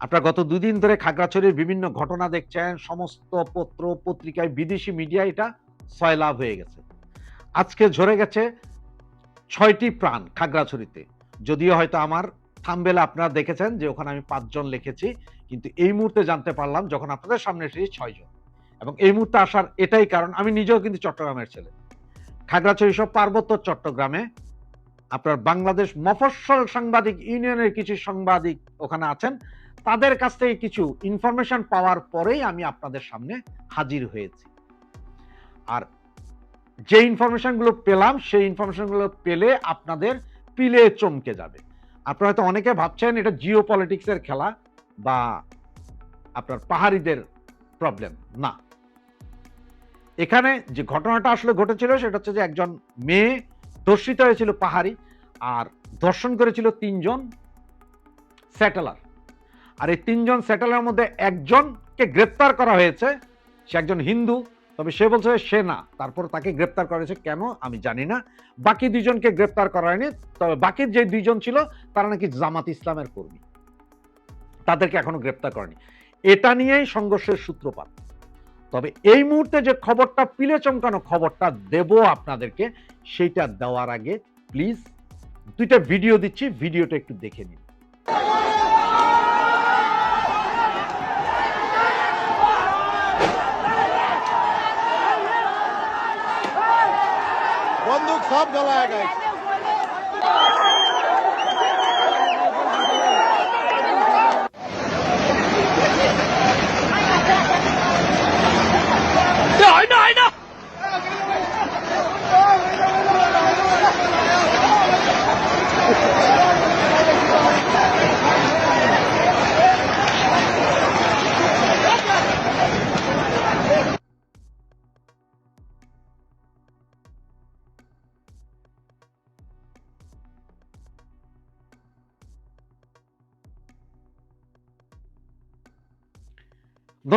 আপনারা গত দুদিন ধরে খাগড়াছড়ির বিভিন্ন ঘটনা দেখছেন, সমস্ত পত্র, পত্রিকায় বিদেশি মিডিয়া এটা সয়লাভ হয়ে গেছে। আজকে ঝরে গেছে ছয়টি প্রাণ খাগড়াছড়িতে। যদিও হয়তো আমার থামবেলে আপনারা দেখেছেন যে ওখানে আমি পাঁচজন লিখেছি, কিন্তু এই মুহূর্তে জানতে পারলাম যখন আপনাদের সামনে এসেছি ছয়জন। এবং এই মুহূর্তে আসার এটাই কারণ, আমি নিজেও কিন্তু চট্টগ্রামের ছেলে। খাগড়াছড়ি সব পার্বত্য চট্টগ্রামে আপনার বাংলাদেশ মফস্বল সাংবাদিক ইউনিয়নের কিছু সাংবাদিক ওখানে আছেন। তাদের কাছ থেকে কিছু ইনফরমেশন পাওয়ার পরেই আমি আপনাদের সামনে হাজির হয়েছি। আর যে ইনফরমেশনগুলো পেলাম, সেই ইনফরমেশনগুলো পেলে আপনাদের পিলে চমকে যাবে। আপনারা হয়তো অনেকে ভাবছেন এটা জিও পলিটিক্সের খেলা বা আপনার পাহাড়িদের প্রবলেম না। এখানে যে ঘটনাটা আসলে ঘটেছিল, সেটা হচ্ছে যে একজন মেয়ে ধর্ষিত হয়েছিল পাহাড়ি, আর ধর্ষণ করেছিল তিনজন স্যাটেলার আর এই তিনজন স্যাটেলার মধ্যে একজনকে গ্রেপ্তার করা হয়েছে। সে একজন হিন্দু, তবে সে বলছে সে না। তারপর তাকে গ্রেপ্তার করা হয়েছে কেন আমি জানি না। বাকি দুইজনকে গ্রেপ্তার করা হয়নি, তবে বাকি যে দুইজন ছিল, তারা নাকি জামাত ইসলামের কর্মী। তাদেরকে এখনও গ্রেপ্তার করেনি। এটা নিয়েই সংঘর্ষের সূত্রপাত। তবে এই মুহূর্তে যে খবরটা পিলে চমকানো খবরটা দেব আপনাদেরকে, সেইটা দেওয়ার আগে প্লিজ দুইটা ভিডিও দিচ্ছি ভিডিওটা একটু দেখে নিন। সব জ্বলায় গেছে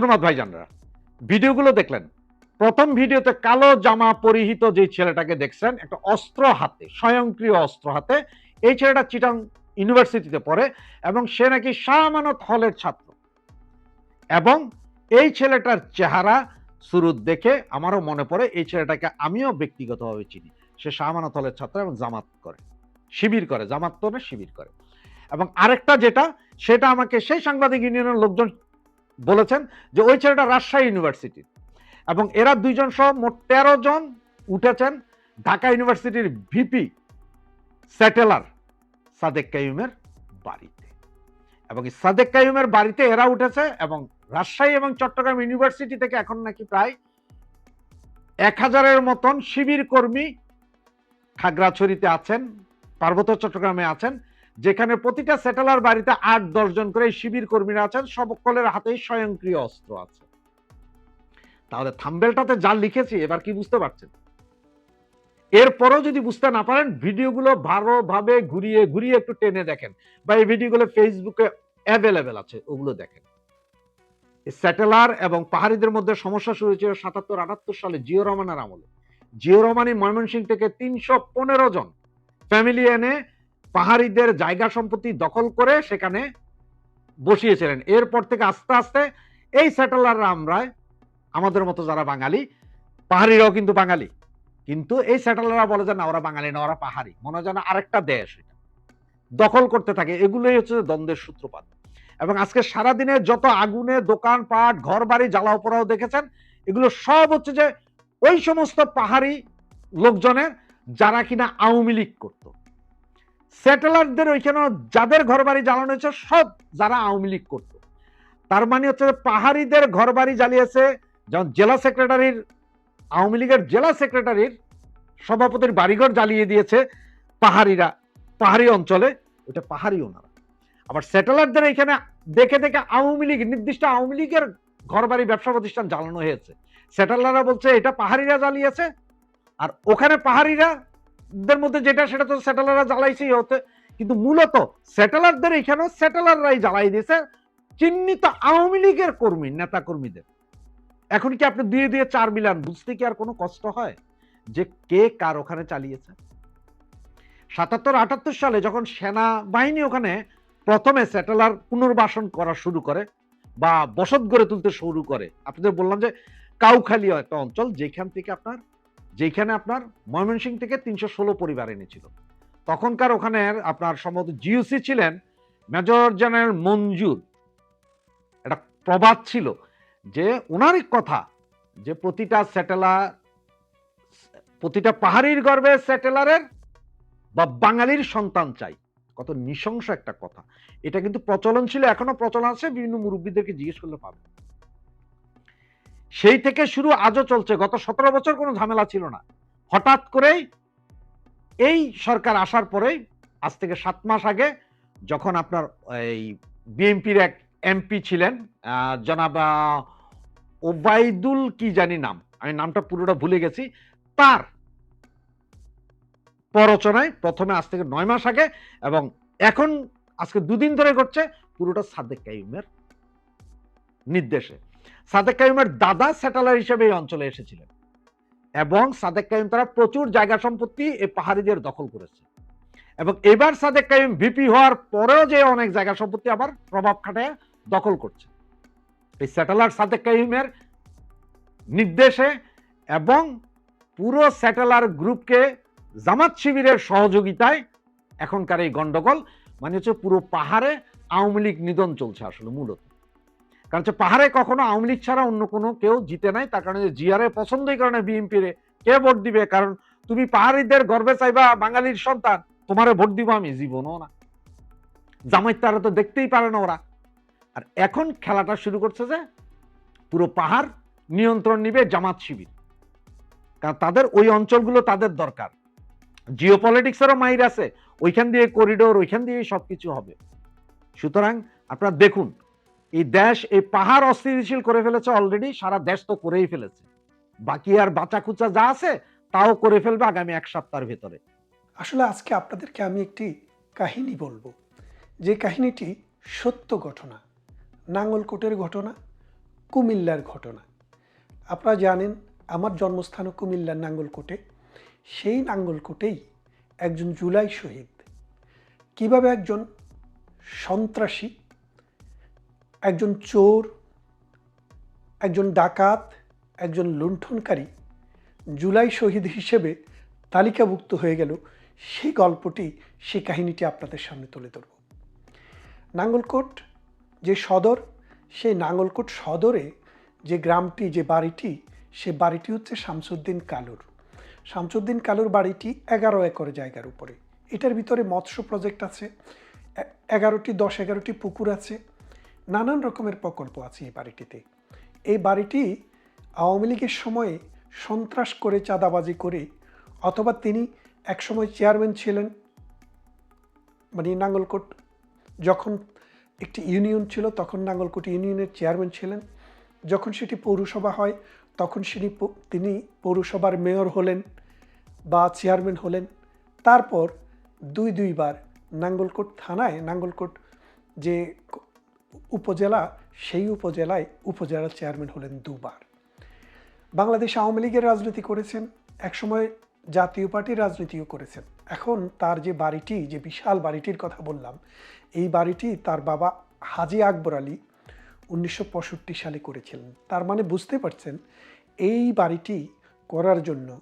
ধন্যবাদ ভাইজানরা। ভিডিওগুলো দেখলেন। প্রথম ভিডিওতে কালো জামা পরিহিত যে ছেলেটাকে দেখছেন, একটা অস্ত্র হাতে, স্বয়ংক্রিয় অস্ত্র হাতে, এই ছেলেটা চিটাং ইউনিভার্সিটিতে পড়ে এবং সে নাকি শাহমানত হলের ছাত্র। এবং এই ছেলেটার চেহারা শুরুত দেখে আমারও মনে পড়ে, এই ছেলেটাকে আমিও ব্যক্তিগতভাবে চিনি। সে শাহমানত হলের ছাত্র এবং জামাত করে, শিবির করে, জামাত তো শিবির করে। এবং আরেকটা যেটা, সেটা আমাকে সেই সাংবাদিক ইউনিয়নের লোকজন বলেছেন যে ওই ছেলেটা রাজশাহী ইউনিভার্সিটির এবং এরা দুইজন সহ মোট তেরো জন উঠেছেন ঢাকা ইউনিভার্সিটির ভিপি স্যাটেলার সাদেক কাইমের বাড়িতে। এবং এই সাদেক কাইমের বাড়িতে এরা উঠেছে এবং রাজশাহী এবং চট্টগ্রাম ইউনিভার্সিটি থেকে এখন নাকি প্রায় এক হাজারের মতন শিবির কর্মী খাগড়াছড়িতে আছেন, পার্বত্য চট্টগ্রামে আছেন। যেখানে প্রতিটা স্যাটেলার বাড়িতে আট, দশ জন করে শিবির কর্মীরা আছেন, সকলের হাতেই স্বয়ংক্রিয় অস্ত্র আছে। তাহলে থাম্বেলটাতে যা লিখেছি, এবার কি বুঝতে পারছেন? এরপরও যদি বুঝতে না পারেন, ভিডিওগুলো ভালোভাবে ঘুরিয়ে ঘুরিয়ে একটু টেনে দেখেন বা এই ভিডিওগুলো ফেসবুকে অ্যাভেলেবেল আছে, ওগুলো দেখেন। স্যাটেলার এবং পাহাড়িদের মধ্যে সমস্যা শুরু হয়েছিল সাতাত্তর, আটাত্তর সালে জিও রহমানের আমলে। জিও রহমানি ময়মনসিং থেকে তিনশো পনেরো জন ফ্যামিলি এনে পাহাড়িদের জায়গা সম্পত্তি দখল করে সেখানে বসিয়েছিলেন। এরপর থেকে আস্তে আস্তে এই স্যাটেলাররা আমরা, আমাদের মতো যারা বাঙালি, পাহাড়িরাও কিন্তু বাঙালি। কিন্তু এই স্যাটেলাররা বলে যে, না, ওরা বাঙালি না, ওরা পাহাড়ি। মনে হয় যেন আরেকটা দেশ দখল করতে থাকে। এগুলোই হচ্ছে দ্বন্দ্বের সূত্রপাত। এবং আজকে সারাদিনে যত আগুনে দোকানপাট ঘর বাড়ি জ্বালাও পোড়াও দেখেছেন, এগুলো সব হচ্ছে যে ওই সমস্ত পাহাড়ি লোকজনের যারা কিনা আওয়ামী লীগ করতো। স্যাটেলারদের ওইখানে যাদের ঘর বাড়ি জ্বালানো হয়েছে, সব যারা আওয়ামী লীগ করতো। তার মানে হচ্ছে পাহাড়িদের ঘর বাড়ি জ্বালিয়েছে যেমন জেলা সেক্রেটারির আওয়ামী লীগের জেলা সেক্রেটারির সভাপতির বাড়িঘর জ্বালিয়ে দিয়েছে পাহাড়িরা, পাহাড়ি অঞ্চলে ওটা পাহাড়ি ওনারা। আবার স্যাটেলারদের এখানে দেখে দেখে আওয়ামী লীগ, নির্দিষ্ট আওয়ামী লীগের ঘর বাড়ি ব্যবসা প্রতিষ্ঠান জ্বালানো হয়েছে। স্যাটেলাররা বলছে, এটা পাহাড়িরা জ্বালিয়েছে, আর ওখানে পাহাড়িরা দের মধ্যে যেটা, সেটা তো স্যাটেলাররা জ্বালাইছেই হতে কিন্তু মূলত স্যাটেলারদের এখানেও স্যাটেলাররাই জ্বালাই দিয়েছে চিহ্নিত আওয়ামী লীগের কর্মী নেতা কর্মীদের এখন কি আপনি দিয়ে দিয়ে চার মিলান, বুঝতে কি আর কোনো কষ্ট হয়? যে কে কার ওখানে চালিয়েছে? সাতাত্তর, আটাত্তর সালে যখন সেনা বাহিনী ওখানে প্রথমে স্যাটেলার পুনর্বাসন করা শুরু করে বা বসত গড়ে তুলতে শুরু করে, আপনাদের বললাম যে কাউখালী একটা অঞ্চল, যেখান থেকে আপনার যেখানে আপনার ময়মনসিং থেকে তিনশো ষোলো পরিবার এনেছিল। তখনকার ওখানে আপনার সম্ভবত জিওসি ছিলেন মেজর জেনারেল মঞ্জুর। একটা প্রবাদ ছিল যে ওনারই কথা যে প্রতিটা স্যাটেলার প্রতিটা পাহাড়ির গর্বে স্যাটেলারের বা বাঙালির সন্তান চাই। কত নৃশংস একটা কথা। এটা কিন্তু প্রচলন ছিল, এখনও প্রচলন আছে, বিভিন্ন মুরব্বীদেরকে জিজ্ঞেস করলে পাবে সেই থেকে শুরু আজও চলছে। গত সতেরো বছর কোনো ঝামেলা ছিল না। হঠাৎ করেই এই সরকার আসার পরেই, আজ থেকে সাত মাস আগে যখন আপনার এই বিএনপির এক এমপি ছিলেন জনাব ওবায়দুল কি জানি নাম, আমি নামটা পুরোটা ভুলে গেছি, তার প্ররচনায় প্রথমে আজ থেকে নয় মাস আগে এবং এখন আজকে দুদিন ধরে ঘটছে পুরোটা সাদেক কাইমের নির্দেশে। সাদেক কাইমের দাদা স্যাটেলার হিসেবে এই অঞ্চলে এসেছিলেন। এবং সাদেক কাইম তারা প্রচুর জায়গা সম্পত্তি এই পাহাড়িদের দখল করেছে। এবং এবার সাদেক কাইম ভিপি হওয়ার পরেও যে অনেক জায়গা সম্পত্তি আবার প্রভাব খাটায় দখল করছে। এই স্যাটেলার সাদেক কাইমের নির্দেশে এবং পুরো স্যাটেলার গ্রুপকে জামাত শিবিরের সহযোগিতায় এখনকার এই গন্ডগোল মানে হচ্ছে পুরো পাহাড়ে আওয়ামী লীগ নিধন চলছে আসলে মূলত। কারণ হচ্ছে পাহাড়ে কখনো আওয়ামী লীগ ছাড়া অন্য কোনো কেউ জিতে নাই, তার কারণে জিয়ারে পছন্দই করে না বিএনপি রে। কে ভোট দিবে? কারণ তুমি পাহাড়িদের গর্বে চাইবা, বাঙালির সন্তান, তোমারে ভোট দিব আমি, জীবনও না। জামাই তারা তো দেখতেই পারে না ওরা। আর এখন খেলাটা শুরু করছে যে পুরো পাহাড় নিয়ন্ত্রণ নিবে জামাত শিবির। কারণ তাদের ওই অঞ্চলগুলো তাদের দরকার। জিও পলিটিক্সেরও মাইর আছে। ওইখান দিয়ে করিডোর ওইখান দিয়ে সবকিছু হবে। সুতরাং আপনারা দেখুন এই দেশ এই পাহাড় অস্থিতিশীল করে ফেলেছে অলরেডি সারা দেশ তো করেই ফেলেছে। বাকি আর বাঁচা খুচা যা আছে, তাও করে ফেলবে আগামী এক সপ্তাহের ভেতরে। আসলে আজকে আপনাদেরকে আমি একটি কাহিনী বলব। যে কাহিনীটি সত্য ঘটনা, নাঙ্গলকোটের ঘটনা, কুমিল্লার ঘটনা। আপনারা জানেন, আমার জন্মস্থানও কুমিল্লার নাঙ্গলকোটে। সেই নাঙ্গলকোটেই একজন জুলাই শহীদ। কীভাবে একজন সন্ত্রাসী একজন চোর, একজন ডাকাত, একজন লুণ্ঠনকারী জুলাই শহীদ হিসেবে তালিকাভুক্ত হয়ে গেল সেই গল্পটি, সেই কাহিনীটি আপনাদের সামনে তুলে ধরব। নাঙ্গলকোট যে সদর, সেই নাঙ্গলকোট সদরে যে গ্রামটি, যে বাড়িটি, সে বাড়িটি হচ্ছে শামসুদ্দিন কালুর। শামসুদ্দিন কালুর বাড়িটি এগারো একর জায়গার উপরে। এটার ভিতরে মৎস্য প্রজেক্ট আছে এগারোটি দশ এগারোটি পুকুর আছে নানান রকমের প্রকল্প আছে এই বাড়িটিতে। এই বাড়িটি আওয়ামী লীগের সময়ে সন্ত্রাস করে, চাঁদাবাজি করে, অথবা তিনি একসময় চেয়ারম্যান ছিলেন মানে নাঙ্গলকোট, যখন একটি ইউনিয়ন ছিল, তখন নাঙ্গলকোট ইউনিয়নের চেয়ারম্যান ছিলেন। যখন সেটি পৌরসভা হয়, তখন প- তিনি পৌরসভার মেয়র হলেন বা চেয়ারম্যান হলেন। তারপর দুই দুইবার নাঙ্গলকোট থানায়, নাঙ্গলকোট যে উপজেলা, সেই উপজেলায় উপজেলা চেয়ারম্যান হলেন দুবার। বাংলাদেশ আওয়ামী লীগের রাজনীতি করেছেন, একসময় জাতীয় পার্টির রাজনীতিও করেছেন। এখন তার যে বাড়িটি, যে বিশাল বাড়িটির কথা বললাম, এই বাড়িটি তার বাবা হাজি আকবর আলী উনিশশো পঁয়ষট্টি সালে করেছিলেন। তার মানে বুঝতে পারছেন, এই বাড়িটি করার জন্য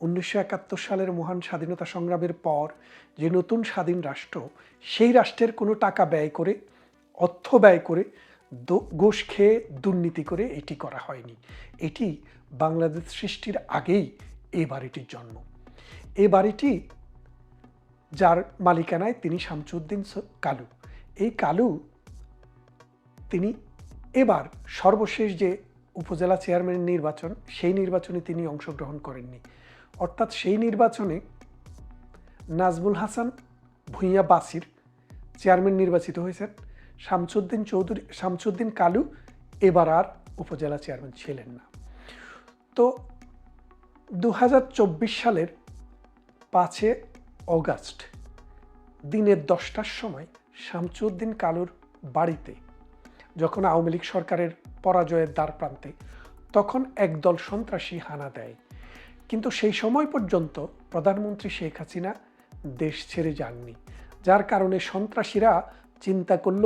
উনিশশো একাত্তর সালের মহান স্বাধীনতা সংগ্রামের পর যে নতুন স্বাধীন রাষ্ট্র, সেই রাষ্ট্রের কোনো টাকা ব্যয় করে অর্থ ব্যয় করে ঘুষ খেয়ে দুর্নীতি করে এটি করা হয়নি। এটি বাংলাদেশ সৃষ্টির আগেই এই বাড়িটির জন্ম। এ বাড়িটি যার মালিকানায় তিনি শামসুদ্দিন কালু। এই কালু তিনি এবার সর্বশেষ যে উপজেলা চেয়ারম্যান নির্বাচন, সেই নির্বাচনে তিনি অংশগ্রহণ করেননি। অর্থাৎ সেই নির্বাচনে নাজমুল হাসান ভূঁইয়া বাসির চেয়ারম্যান নির্বাচিত হয়েছেন। শামসুদ্দিন চৌধুরী, শামসুদ্দিন কালু এবার আর উপজেলা চেয়ারম্যান ছিলেন না। তো দু হাজার চব্বিশ সালের পাঁচে অগাস্ট, দিনের দশটার সময় শামসুদ্দিন কালুর বাড়িতে যখন আওয়ামী লীগ সরকারের পরাজয়ের দ্বার প্রান্তে, তখন একদল সন্ত্রাসী হানা দেয়। কিন্তু সেই সময় পর্যন্ত প্রধানমন্ত্রী শেখ হাসিনা দেশ ছেড়ে যাননি, যার কারণে সন্ত্রাসীরা চিন্তা করল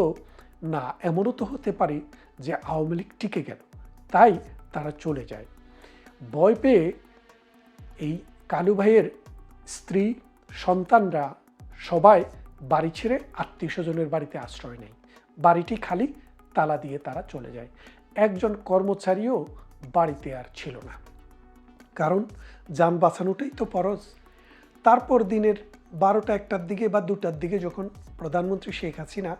না, এমনও তো হতে পারে যে আওয়ামী লীগ টিকে গেল, তাই তারা চলে যায়। ভয় পেয়ে এই কালু ভাইয়ের স্ত্রী, সন্তানরা সবাই বাড়ি ছেড়ে আত্মীয় স্বজনের বাড়িতে আশ্রয় নেয়। বাড়িটি খালি তালা দিয়ে তারা চলে যায়। একজন কর্মচারীও বাড়িতে আর ছিল না। কারণ যান বাঁচানোটাই তো পরজ। তারপর দিনের বারোটা একটার দিকে বা দুটার দিকে যখন প্রধানমন্ত্রী শেখ হাসিনা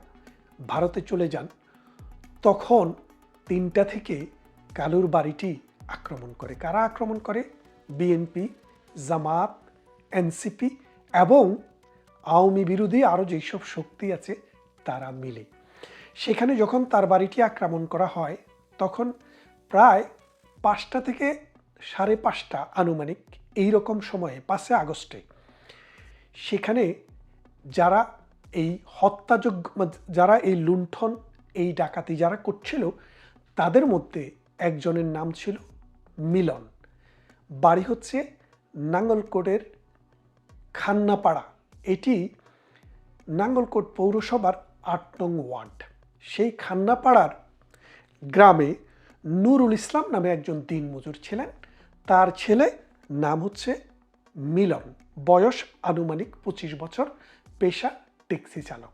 ভারতে চলে যান, তখন তিনটা থেকে কালুর বাড়িটি আক্রমণ করে। কারা আক্রমণ করে? বিএনপি, জামাত, এনসিপি এবং আওয়ামী বিরোধী আরও যেসব শক্তি আছে, তারা মিলে। সেখানে যখন তার বাড়িটি আক্রমণ করা হয়, তখন প্রায় পাঁচটা থেকে সাড়ে পাঁচটা আনুমানিক এই রকম সময়ে, পাঁচে আগস্টে, সেখানে যারা এই হত্যাযোগ্য যারা এই লুণ্ঠন, এই ডাকাতি যারা করছিল, তাদের মধ্যে একজনের নাম ছিল মিলন। বাড়ি হচ্ছে নাঙ্গলকোটের খান্নাপাড়া। এটি নাঙ্গলকোট পৌরসভার আট নং ওয়ার্ড। সেই খান্নাপাড়ার গ্রামে নুরুল ইসলাম নামে একজন দিনমজুর ছিলেন। তার ছেলে নাম হচ্ছে মিলন। বয়স আনুমানিক পঁচিশ বছর। পেশা ট্যাক্সি চালক।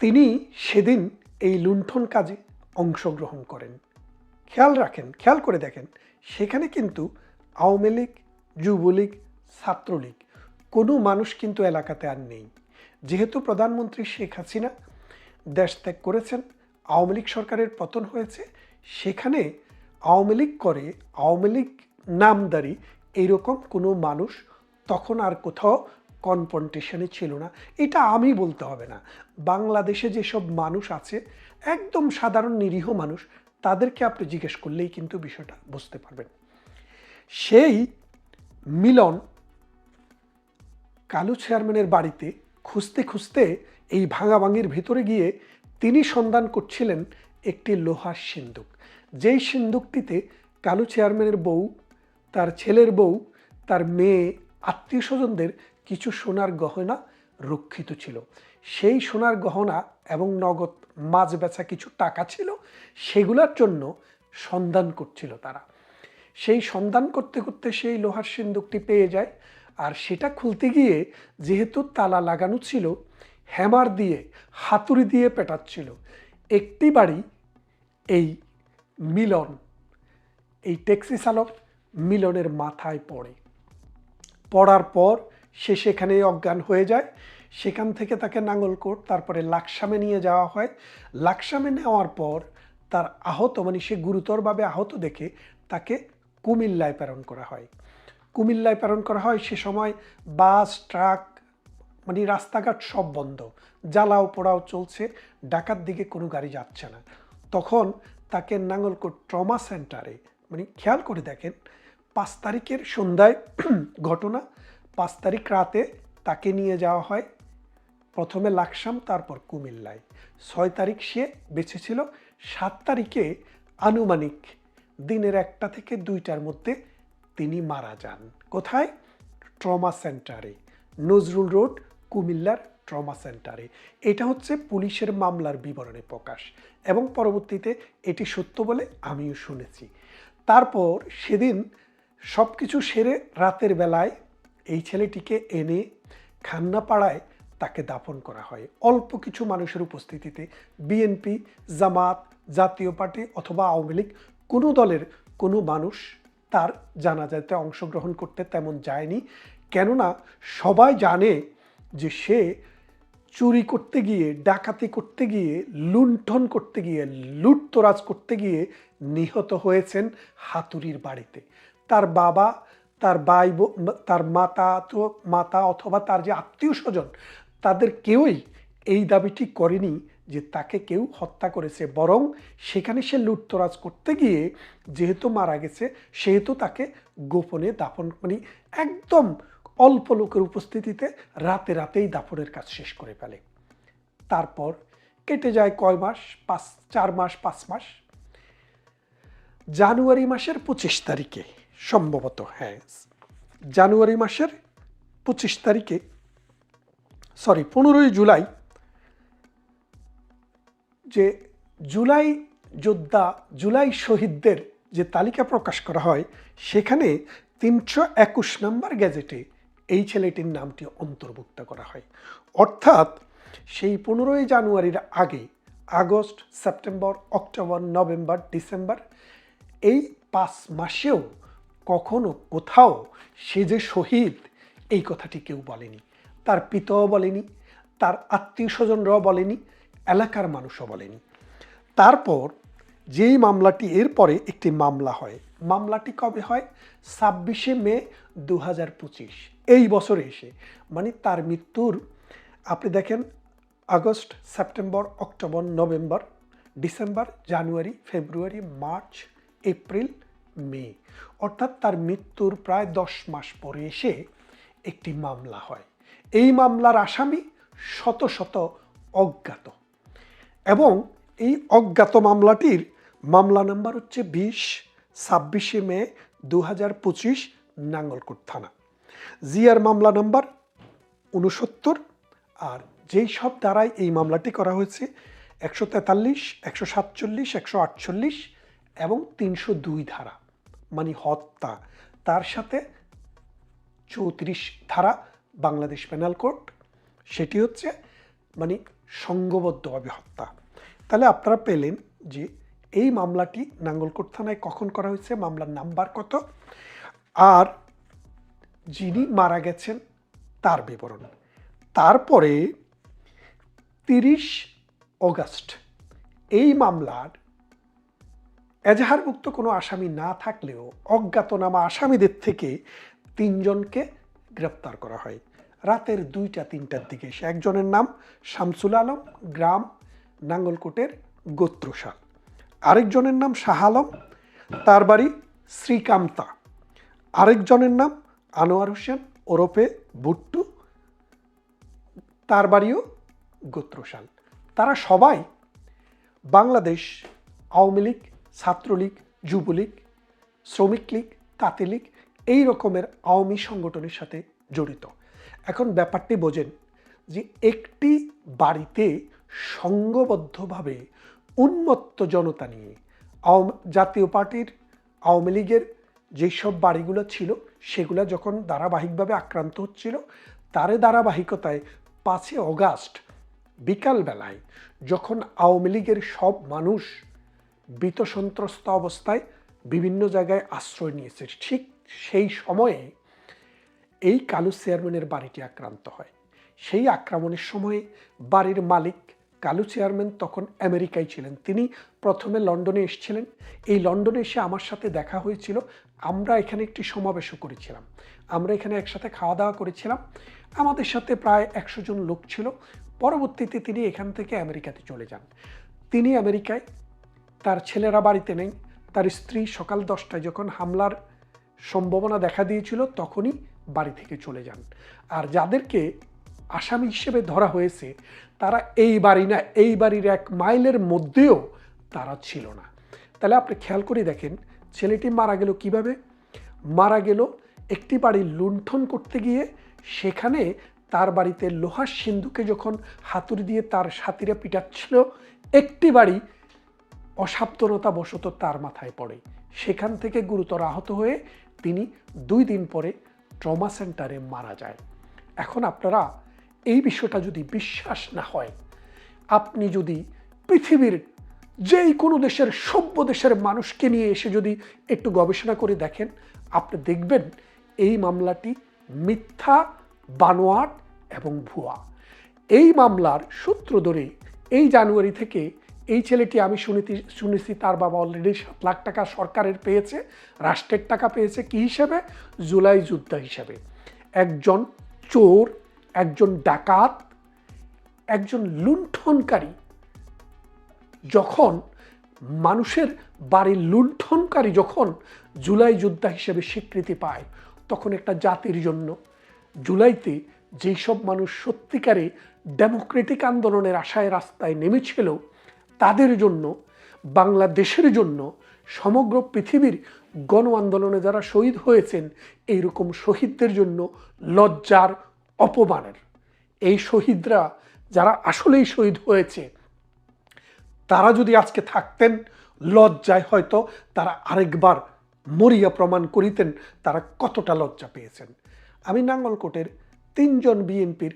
তিনি সেদিন এই লুণ্ঠন কাজে অংশগ্রহণ করেন। খেয়াল রাখেন, খেয়াল করে দেখেন, সেখানে কিন্তু আওয়ামী লীগ, যুবলীগ, ছাত্রলীগ, কোনো মানুষ কিন্তু এলাকাতে আর নেই। যেহেতু প্রধানমন্ত্রী শেখ হাসিনা দেশ ত্যাগ করেছেন, আওয়ামী লীগ সরকারের পতন হয়েছে, সেখানে আওয়ামী লীগ করে আওয়ামী লীগ নামদারি এইরকম কোনো মানুষ তখন আর কোথাও কনফ্রন্টেশনে ছিল না। এটা আমি বলতে হবে না। বাংলাদেশে যেসব মানুষ আছে, একদম সাধারণ নিরীহ মানুষ, তাদেরকে আপনি জিজ্ঞেস করলেই কিন্তু বিষয়টা বুঝতে পারবেন। সেই মিলন কালু চেয়ারম্যানের বাড়িতে খুঁজতে খুঁজতে এই ভাঙাভাঙির ভিতরে গিয়ে তিনি সন্ধান করছিলেন একটি লোহার সিন্দুক। যেই সিন্দুকটিতে কালু চেয়ারম্যানের বউ, তার ছেলের বউ, তার মেয়ে আত্মীয় স্বজনদের কিছু সোনার গহনা রক্ষিত ছিল। সেই সোনার গহনা এবং নগদ মাছ বেচা কিছু টাকা ছিল, সেগুলোর জন্য সন্ধান করছিল তারা। সেই সন্ধান করতে করতে সেই লোহার সিন্দুকটি পেয়ে যায় আর সেটা খুলতে গিয়ে যেহেতু তালা লাগানো ছিল, হ্যামার দিয়ে, হাতুড়ি দিয়ে পেটাচ্ছিল। একটি বাড়ি, এই মিলন, এই ট্যাক্সি চালক মিলনের মাথায় পড়ে। পড়ার পর সে সেখানে অজ্ঞান হয়ে যায়। সেখান থেকে তাকে নাঙ্গলকোট তারপরে লাকসামে নিয়ে যাওয়া হয়। লাকসামে নেওয়ার পর তার আহত মানে সে গুরুতরভাবে আহত দেখে তাকে কুমিল্লায় প্রেরণ করা হয়। কুমিল্লায় প্রেরণ করা হয়, সে সময় বাস, ট্রাক মানে রাস্তাঘাট সব বন্ধ। জ্বালাও পোড়াও চলছে ঢাকার দিকে কোনো গাড়ি যাচ্ছে না। তখন তাকে নাঙ্গলকোট ট্রমা সেন্টারে মানে খেয়াল করে দেখেন, পাঁচ তারিখের সন্ধ্যায় ঘটনা পাঁচ তারিখ রাতে তাকে নিয়ে যাওয়া হয়। প্রথমে লাকসাম, তারপর কুমিল্লায়। ছয় তারিখ সে বেঁচে ছিল। সাত তারিখে আনুমানিক দিনের একটা থেকে দুইটার মধ্যে তিনি মারা যান। কোথায়? ট্রমা সেন্টারে। নজরুল রোড, কুমিল্লার ট্রমা সেন্টারে। এটা হচ্ছে পুলিশের মামলার বিবরণে প্রকাশ এবং পরবর্তীতে এটি সত্য বলে আমিও শুনেছি। তারপর সেদিন সব কিছু সেরে রাতের বেলায় এই ছেলেটিকে এনে খান্নাপাড়ায় তাকে দাফন করা হয়। অল্প কিছু মানুষের উপস্থিতিতে বিএনপি জামাত, জাতীয় পার্টি অথবা আওয়ামী লীগ কোনো দলের কোনো মানুষ তার জানাজাতে অংশগ্রহণ করতে তেমন যায়নি। কেননা সবাই জানে যে সে চুরি করতে গিয়ে, ডাকাতি করতে গিয়ে, লুণ্ঠন করতে গিয়ে, লুটতরাজ করতে গিয়ে নিহত হয়েছেন হাতুড়ির বাড়িতে। তার বাবা তার ভাই তার মাতা মাতা অথবা তার যে আত্মীয় স্বজন, তাদের কেউই এই দাবিটি করেনি যে তাকে কেউ হত্যা করেছে। বরং সেখানে সে লুটতরাজ করতে গিয়ে যেহেতু মারা গেছে, সেহেতু তাকে গোপনে দাফন মানে একদম অল্প লোকের উপস্থিতিতে রাতে রাতেই দাফনের কাজ শেষ করে ফেলে। তারপর কেটে যায় কয় মাস? পাঁচ, চার মাস, পাঁচ মাস। জানুয়ারি মাসের পঁচিশ তারিখে। সম্ভবত হ্যাঁ। জানুয়ারি মাসের পঁচিশ তারিখে সরি পনেরোই জুলাই, যে জুলাই যোদ্ধা, জুলাই শহীদদের যে তালিকা প্রকাশ করা হয়, সেখানে তিনশো একুশ নম্বর গ্যাজেটে এই ছেলেটির নামটি অন্তর্ভুক্ত করা হয়। অর্থাৎ সেই পনেরোই জানুয়ারির আগে, August, September, October, November, December, এই পাঁচ মাসেও কখনো কোথাও সে যে শহীদ, এই কথাটি কেউ বলেনি। তার পিতাও বলেনি, তার আত্মীয় স্বজনরাও বলেনি, এলাকার মানুষও বলেনি। তারপর যেই মামলাটি, এরপরে একটি মামলা হয়। মামলাটি কবে হয়? ছাব্বিশে মে দু হাজার পঁচিশ। এই বছরে এসে মানে তার মৃত্যুর, আপনি দেখেন, August, September, October, November, December, January, February, March, April May. অর্থাৎ তার মৃত্যুর প্রায় দশ মাস পরে এসে একটি মামলা হয়। এই মামলার আসামি শত শত অজ্ঞাত। এবং এই অজ্ঞাত মামলাটির মামলা নাম্বার হচ্ছে বিশ, ছাব্বিশে মে দু হাজার পঁচিশ নাঙ্গলকোট থানা। জিয়ার মামলা নাম্বার উনসত্তর আর যেই সব দ্বারাই এই মামলাটি করা হয়েছে, একশো তেতাল্লিশ, একশো সাতচল্লিশ, একশো আটচল্লিশ এবং তিনশো দুই ধারা। মানে হত্যা। তার সাথে চৌত্রিশ ধারা বাংলাদেশ পেনাল কোড সেটি হচ্ছে মানে সংঘবদ্ধভাবে হত্যা। তাহলে আপনারা পেলেন যে এই মামলাটি নাঙ্গলকোট থানায় কখন করা হয়েছে, মামলার নাম্বার কত, আর যিনি মারা গেছেন তার বিবরণ। তারপরে তিরিশ অগাস্ট এই মামলার এজাহারভুক্ত কোনো আসামি না থাকলেও অজ্ঞাতনামা আসামিদের থেকে তিনজনকে গ্রেপ্তার করা হয়। রাতের দুইটা, তিনটার দিকে এসে একজনের নাম শামসুল আলম, গ্রাম নাঙ্গলকোটের গোত্রশাল। আরেকজনের নাম শাহ আলম, তার বাড়ি শ্রীকান্তা আরেকজনের নাম আনোয়ার হোসেন, ওরফে ভুট্টু, তার বাড়িও গোত্রশাল। তারা সবাই বাংলাদেশ আওয়ামী লীগ ছাত্রলীগ, যুবলীগ শ্রমিক লীগ তাঁতি লীগ এই রকমের আওয়ামী সংগঠনের সাথে জড়িত। এখন ব্যাপারটি বোঝেন যে একটি বাড়িতে সংঘবদ্ধভাবে উন্মত্ত জনতা নিয়ে আওয়াম জাতীয় পার্টির, আওয়ামী লীগের যেসব বাড়িগুলো ছিল সেগুলো যখন ধারাবাহিকভাবে আক্রান্ত হচ্ছিল, তারে ধারাবাহিকতায় পাঁচই অগাস্ট বিকালবেলায় যখন আওয়ামী লীগের সব মানুষ ভীত সন্ত্রস্ত অবস্থায় বিভিন্ন জায়গায় আশ্রয় নিয়েছে। ঠিক সেই সময়ে এই কালু চেয়ারম্যানের বাড়িটি আক্রান্ত হয়। সেই আক্রমণের সময়ে বাড়ির মালিক কালু চেয়ারম্যান তখন আমেরিকায় ছিলেন। তিনি প্রথমে লন্ডনে এসেছিলেন। এই লন্ডনে এসে আমার সাথে দেখা হয়েছিল। আমরা এখানে একটি সমাবেশও করেছিলাম। আমরা এখানে একসাথে খাওয়া দাওয়া করেছিলাম। আমাদের সাথে প্রায় একশো জন লোক ছিল। পরবর্তীতে তিনি এখান থেকে আমেরিকাতে চলে যান। তিনি আমেরিকায় তার ছেলেরা বাড়িতে নেই। তার স্ত্রী সকাল দশটায় যখন হামলার সম্ভাবনা দেখা দিয়েছিল, তখনই বাড়ি থেকে চলে যান। আর যাদেরকে আসামি হিসেবে ধরা হয়েছে, তারা এই বাড়ি না, এই বাড়ির এক মাইলের মধ্যেও তারা ছিল না। তাহলে আপনি খেয়াল করে দেখেন, ছেলেটি মারা গেল কীভাবে? মারা গেল একটি বাড়ি লুণ্ঠন করতে গিয়ে, সেখানে তার বাড়িতে লোহার সিন্ধুকে যখন হাতুড়ি দিয়ে তার সাথীরা পিটাচ্ছিল, একটি বাড়ি অসাবধানতা বশত তার মাথায় পড়ে। সেখান থেকে গুরুতর আহত হয়ে তিনি দুই দিন পরে ট্রমা সেন্টারে মারা যায়। এখন আপনারা এই বিষয়টা যদি বিশ্বাস না হয়, আপনি যদি পৃথিবীর যেই কোনো দেশের সভ্য দেশের মানুষকে নিয়ে এসে যদি একটু গবেষণা করে দেখেন, আপনি দেখবেন এই মামলাটি মিথ্যা, বানোয়াট এবং ভুয়া। এই মামলার সূত্র ধরে এই জানুয়ারি থেকে এই ছেলেটি আমি শুনেছি শুনেছি তার বাবা অলরেডি সাত লাখ টাকা সরকারের পেয়েছে, রাষ্ট্রের টাকা পেয়েছে কি হিসেবে? জুলাই যোদ্ধা হিসেবে। একজন চোর, একজন ডাকাত, একজন লুণ্ঠনকারী, যখন মানুষের বাড়ির লুণ্ঠনকারী যখন জুলাই যোদ্ধা হিসেবে স্বীকৃতি পায়, তখন একটা জাতির জন্য জুলাইতে যেসব মানুষ সত্যিকারে ডেমোক্রেটিক আন্দোলনের আশায় রাস্তায় নেমেছিল তাদের জন্য, বাংলাদেশের জন্য সমগ্র পৃথিবীর গণ আন্দোলনে যারা শহীদ হয়েছেন, এইরকম শহীদদের জন্য লজ্জার অপমানের। এই শহীদরা যারা আসলেই শহীদ হয়েছে, তারা যদি আজকে থাকতেন, লজ্জায় হয়তো তারা আরেকবার মরিয়া প্রমাণ করিতেন তারা কতটা লজ্জা পেয়েছেন। আমি নাঙ্গলকোটের তিনজন বিএনপির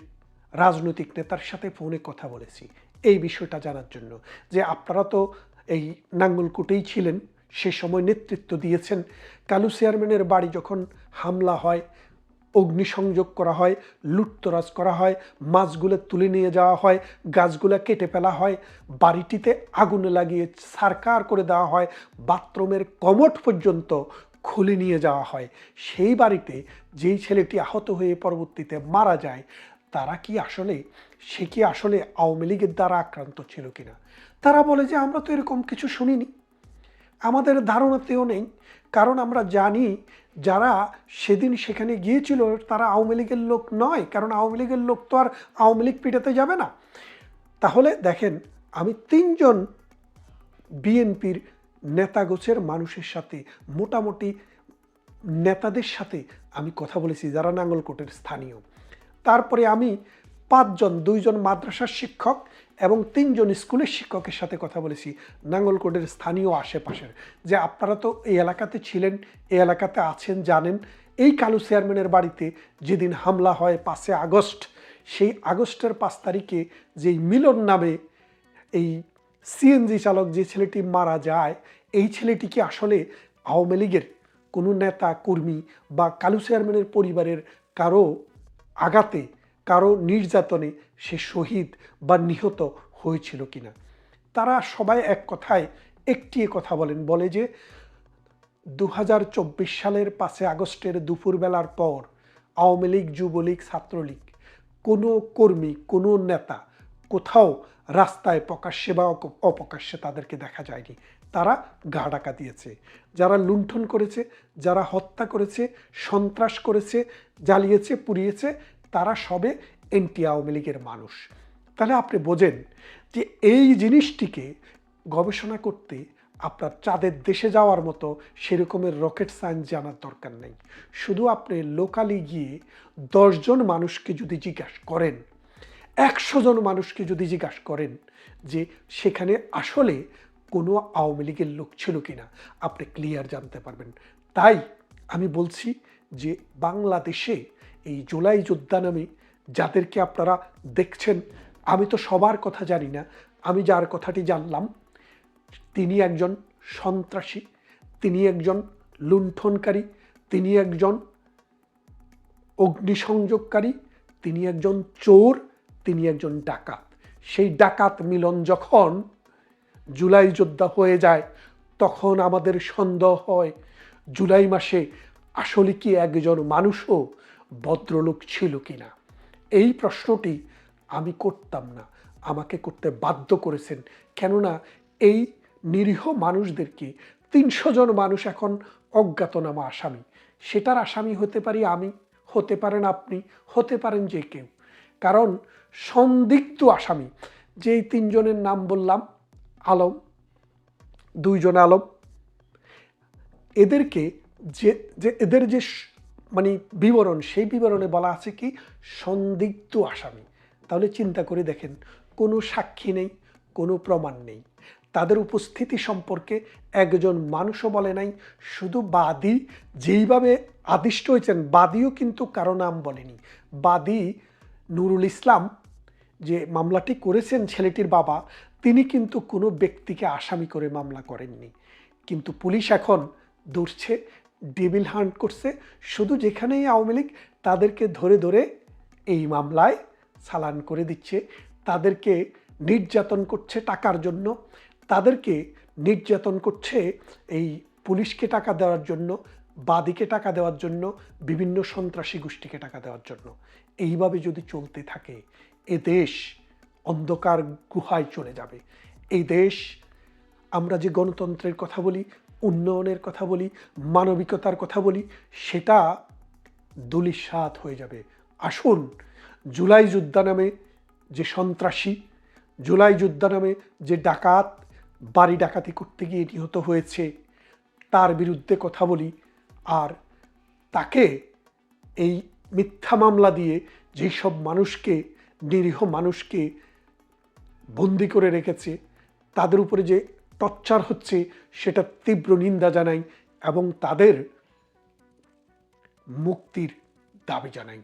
রাজনৈতিক নেতার সাথে ফোনে কথা বলেছি। এই বিষয়টা জানার জন্য যে আপনারা তো এই নাঙ্গলকুটেই ছিলেন, সে সময় নেতৃত্ব দিয়েছেন। কালু চেয়ারম্যানের বাড়ি যখন হামলা হয়, অগ্নিসংযোগ করা হয়, লুটতরাজ করা হয়, মাছগুলো তুলে নিয়ে যাওয়া হয়, গাছগুলো কেটে ফেলা হয়, বাড়িটিতে আগুন লাগিয়ে সারকার করে দেওয়া হয়, বাথরুমের কমোট পর্যন্ত খুলে নিয়ে যাওয়া হয়। সেই বাড়িতে যেই ছেলেটি আহত হয়ে পরবর্তীতে মারা যায়, তারা কি আসলে সে কি আসলে আওয়ামী লীগের দ্বারা আক্রান্ত ছিল কিনা? তারা বলে যে, আমরা তো এরকম কিছু শুনিনি। আমাদের ধারণাতেও নেই। কারণ আমরা জানি যারা সেদিন সেখানে গিয়েছিল, তারা আওয়ামী লীগের লোক নয়। কারণ আওয়ামী লীগের লোক তো আর আওয়ামী লীগ পিটাতে যাবে না। তাহলে দেখেন, আমি তিনজন বিএনপির নেতাগোছের মানুষের সাথে, মোটামুটি নেতাদের সাথে আমি কথা বলেছি, যারা নাঙ্গলকোটের স্থানীয়। তারপরে আমি পাঁচজন, দুইজন মাদ্রাসার শিক্ষক এবং তিনজন স্কুলের শিক্ষকের সাথে কথা বলেছি নাঙ্গলকোটের স্থানীয় আশেপাশের। যে আপনারা তো এই এলাকাতে ছিলেন, এই এলাকাতে আছেন, জানেন, এই কালু চেয়ারম্যানের বাড়িতে যেদিন হামলা হয় পাঁচে আগস্ট, সেই আগস্টের পাঁচ তারিখে যেই মিলন নামে এই সিএনজি চালক যে ছেলেটি মারা যায়, এই ছেলেটি কি আসলে আওয়ামী লীগের কোনো নেতা, কর্মী বা কালু চেয়ারম্যানের পরিবারের কারও আঘাতে কারও নির্যাতনে সে শহীদ বা নিহত হয়েছিল কিনা। তারা সবাই এক কথায় একটি কথা বলেন, বলে যে দু হাজার চব্বিশ সালের পাঁচে আগস্টের দুপুরবেলার পর আওয়ামী লীগ, যুবলীগ, ছাত্রলীগ, কোনো কর্মী, কোনো নেতা কোথাও রাস্তায় প্রকাশ্যে বা অপ্রকাশ্যে তাদেরকে দেখা যায়নি। তারা গা ডাকা দিয়েছে। যারা লুণ্ঠন করেছে, যারা হত্যা করেছে, সন্ত্রাস করেছে, জ্বালিয়েছে, পুড়িয়েছে তারা সবে এনটি আওয়ামী লীগের মানুষ। তাহলে আপনি বোঝেন যে এই জিনিসটিকে গবেষণা করতে আপনার চাঁদের দেশে যাওয়ার মতো সেরকমের রকেট সায়েন্স জানার দরকার নেই। শুধু আপনি লোকালি গিয়ে দশজন মানুষকে যদি জিজ্ঞাসা করেন, একশো জন মানুষকে যদি জিজ্ঞাসা করেন যে সেখানে আসলে কোনো আওয়ামী লীগের লোক ছিল কিনা, আপনি ক্লিয়ার জানতে পারবেন। তাই আমি বলছি যে বাংলাদেশে এই জুলাই যোদ্ধা নামে যাদেরকে আপনারা দেখছেন, আমি তো সবার কথা জানি না, আমি যার কথাটি জানলাম, তিনি একজন সন্ত্রাসী, তিনি একজন লুণ্ঠনকারী, তিনি একজন অগ্নিসংযোগকারী, তিনি একজন চোর, তিনি একজন ডাকাত। সেই ডাকাত মিলন যখন জুলাই যোদ্ধা হয়ে যায়, তখন আমাদের সন্দেহ হয়, জুলাই মাসে আসলে কি একজন মানুষও ভদ্রলোক ছিল কিনা এই প্রশ্নটি আমি করতাম না। আমাকে করতে বাধ্য করেছেন। কেননা এই নিরীহ মানুষদেরকে তিনশো জন মানুষ এখন অজ্ঞাতনামা আসামি। সেটার আসামি হতে পারি আমি, হতে পারেন আপনি, হতে পারেন যে কেউ। কারণ সন্দিগ্ধ আসামি, যেই তিনজনের নাম বললাম, আলম, দুইজন আলম, এদেরকে যে, এদের যে মানে বিবরণ, সেই বিবরণে বলা আছে কি? সন্দিগ্ধ আসামি। তাহলে চিন্তা করে দেখেন, কোনো সাক্ষী নেই, কোনো প্রমাণ নেই। তাদের উপস্থিতি সম্পর্কে একজন মানুষও বলে নাই, শুধু বাদী যেইভাবে আদিষ্ট হয়েছেন, বাদীও কিন্তু কারও নাম বলেনি। বাদী নুরুল ইসলাম যে মামলাটি করেছেন ছেলেটির বাবা, তিনি কিন্তু কোনো ব্যক্তিকে আসামি করে মামলা করেননি। কিন্তু পুলিশ এখন ধরছে ডেবিল হান্ট করছে। শুধু যেখানেই আওয়ামী লীগ তাদেরকে ধরে ধরে এই মামলায় চালান করে দিচ্ছে। তাদেরকে নির্যাতন করছে টাকার জন্য। তাদেরকে নির্যাতন করছে এই পুলিশকে টাকা দেওয়ার জন্য, বাদিকে টাকা দেওয়ার জন্য, বিভিন্ন সন্ত্রাসী গোষ্ঠীকে টাকা দেওয়ার জন্য। এইভাবে যদি চলতে থাকে, এ দেশ অন্ধকার গুহায় চলে যাবে। এই দেশ, আমরা যে গণতন্ত্রের কথা বলি উন্নয়নের কথা বলি, মানবিকতার কথা বলি, সেটা দুলিশাত হয়ে যাবে। আসুন, জুলাই যোদ্ধা নামে যে সন্ত্রাসী, জুলাই যোদ্ধা নামে যে ডাকাত, বাড়ি ডাকাতি করতে গিয়ে নিহত হয়েছে, তার বিরুদ্ধে কথা বলি। আর তাকে এই মিথ্যা মামলা দিয়ে যেসব মানুষকে, নিরীহ মানুষকে বন্দি করে রেখেছে, তাদের উপরে যে টর্চার হচ্ছে সেটা তীব্র নিন্দা জানাই এবং তাদের মুক্তির দাবি জানাই।